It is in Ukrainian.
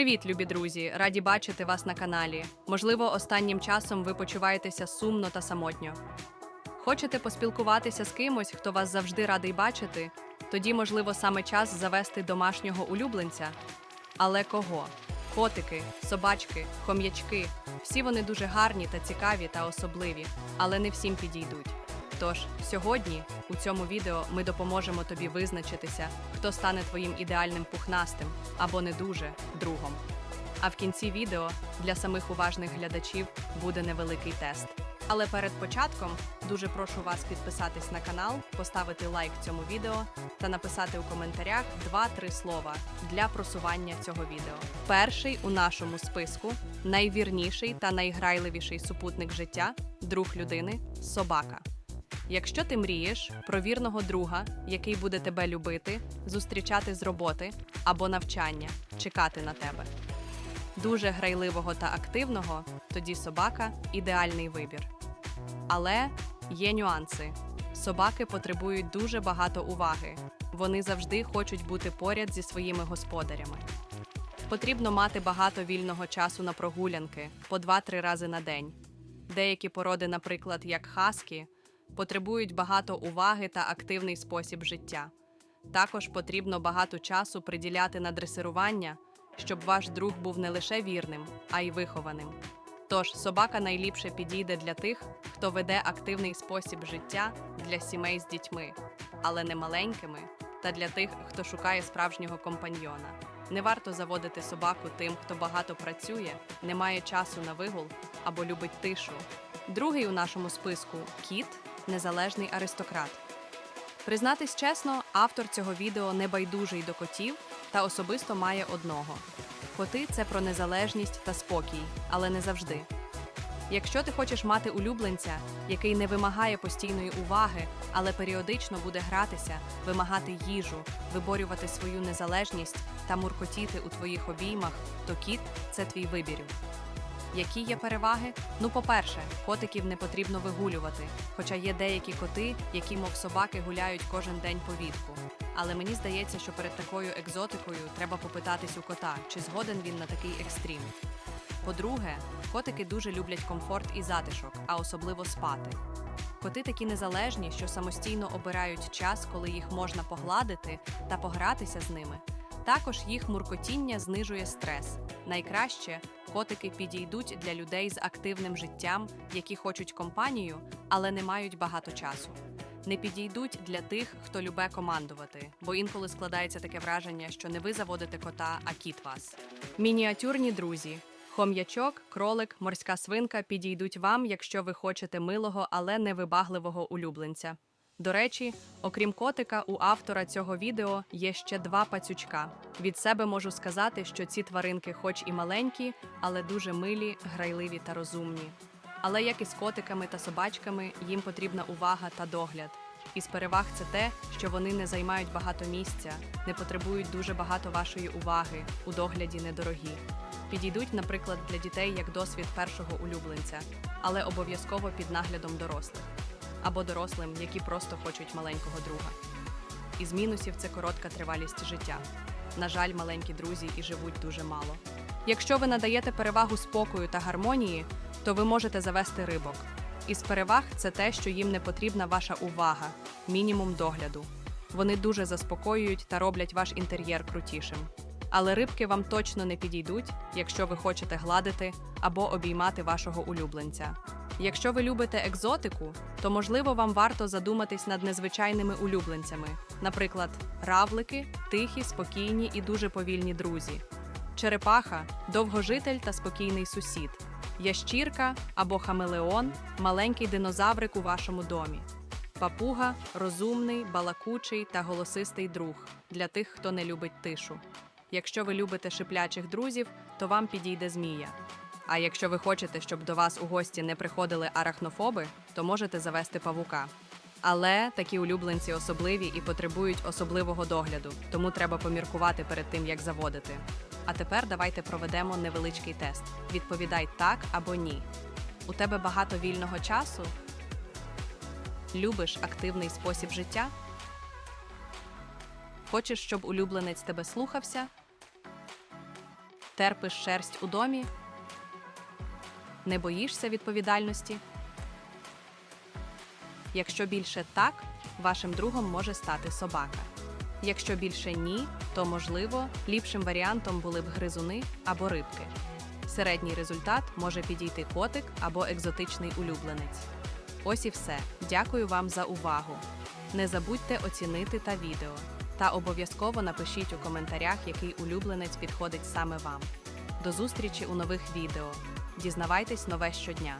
Привіт, любі друзі! Раді бачити вас на каналі. Можливо, останнім часом ви почуваєтеся сумно та самотньо. Хочете поспілкуватися з кимось, хто вас завжди радий бачити? Тоді, можливо, саме час завести домашнього улюбленця. Але кого? Котики, собачки, хом'ячки. Всі вони дуже гарні та цікаві та особливі, але не всім підійдуть. Тож сьогодні у цьому відео ми допоможемо тобі визначитися, хто стане твоїм ідеальним пухнастим або не дуже другом. А в кінці відео для самих уважних глядачів буде невеликий тест. Але перед початком дуже прошу вас підписатись на канал, поставити лайк цьому відео та написати у коментарях 2-3 слова для просування цього відео. Перший у нашому списку найвірніший та найграйливіший супутник життя друг людини собака. Якщо ти мрієш про вірного друга, який буде тебе любити, зустрічати з роботи або навчання, чекати на тебе. Дуже грайливого та активного, тоді собака ідеальний вибір. Але є нюанси. Собаки потребують дуже багато уваги. Вони завжди хочуть бути поряд зі своїми господарями. Потрібно мати багато вільного часу на прогулянки по 2-3 рази на день. Деякі породи, наприклад, як хаскі, потребують багато уваги та активний спосіб життя. Також потрібно багато часу приділяти на дресирування, щоб ваш друг був не лише вірним, а й вихованим. Тож собака найліпше підійде для тих, хто веде активний спосіб життя для сімей з дітьми, але не маленькими, та для тих, хто шукає справжнього компаньйона. Не варто заводити собаку тим, хто багато працює, не має часу на вигул або любить тишу. Другий у нашому списку кіт незалежний аристократ. Признатись чесно, автор цього відео не байдужий до котів та особисто має одного. Коти це про незалежність та спокій, але не завжди. Якщо ти хочеш мати улюбленця, який не вимагає постійної уваги, але періодично буде гратися, вимагати їжу, виборювати свою незалежність та муркотіти у твоїх обіймах, то кіт це твій вибір. Які є переваги? Ну, по-перше, котиків не потрібно вигулювати, хоча є деякі коти, які, мов собаки, гуляють кожен день по відку. Але мені здається, що перед такою екзотикою треба попитатись у кота, чи згоден він на такий екстрім. По-друге, котики дуже люблять комфорт і затишок, а особливо спати. Коти такі незалежні, що самостійно обирають час, коли їх можна погладити та погратися з ними. Також їх муркотіння знижує стрес. Найкраще котики підійдуть для людей з активним життям, які хочуть компанію, але не мають багато часу. Не підійдуть для тих, хто любе командувати, бо інколи складається таке враження, що не ви заводите кота, а кіт вас. Мініатюрні друзі. Хом'ячок, кролик, морська свинка підійдуть вам, якщо ви хочете милого, але невибагливого улюбленця. До речі, окрім котика, у автора цього відео є ще два пацючка. Від себе можу сказати, що ці тваринки, хоч і маленькі, але дуже милі, грайливі та розумні. Але як і з котиками та собачками, їм потрібна увага та догляд. Із переваг це те, що вони не займають багато місця, не потребують дуже багато вашої уваги, у догляді недорогі. Підійдуть, наприклад, для дітей як досвід першого улюбленця, але обов'язково під наглядом дорослих або дорослим, які просто хочуть маленького друга. Із мінусів це коротка тривалість життя. На жаль, маленькі друзі і живуть дуже мало. Якщо ви надаєте перевагу спокою та гармонії, то ви можете завести рибок. Із переваг це те, що їм не потрібна ваша увага, мінімум догляду. Вони дуже заспокоюють та роблять ваш інтер'єр крутішим. Але рибки вам точно не підійдуть, якщо ви хочете гладити або обіймати вашого улюбленця. Якщо ви любите екзотику, то можливо вам варто задуматись над незвичайними улюбленцями, наприклад, равлики, тихі, спокійні і дуже повільні друзі, черепаха, довгожитель та спокійний сусід, ящірка або хамелеон, маленький динозаврик у вашому домі. Папуга розумний, балакучий та голосистий друг для тих, хто не любить тишу. Якщо ви любите шиплячих друзів, то вам підійде змія. А якщо ви хочете, щоб до вас у гості не приходили арахнофоби, то можете завести павука. Але такі улюбленці особливі і потребують особливого догляду, тому треба поміркувати перед тим, як заводити. А тепер давайте проведемо невеличкий тест. Відповідай так або ні. У тебе багато вільного часу? Любиш активний спосіб життя? Хочеш, щоб улюбленець тебе слухався? Терпиш шерсть у домі? Не боїшся відповідальності? Якщо більше так, вашим другом може стати собака. Якщо більше ні, то можливо ліпшим варіантом були б гризуни або рибки. Середній результат може підійти котик або екзотичний улюбленець. Ось і все. Дякую вам за увагу. Не забудьте оцінити та відео. Та обов'язково напишіть у коментарях, який улюбленець підходить саме вам. До зустрічі у нових відео. Дізнавайтесь нове щодня.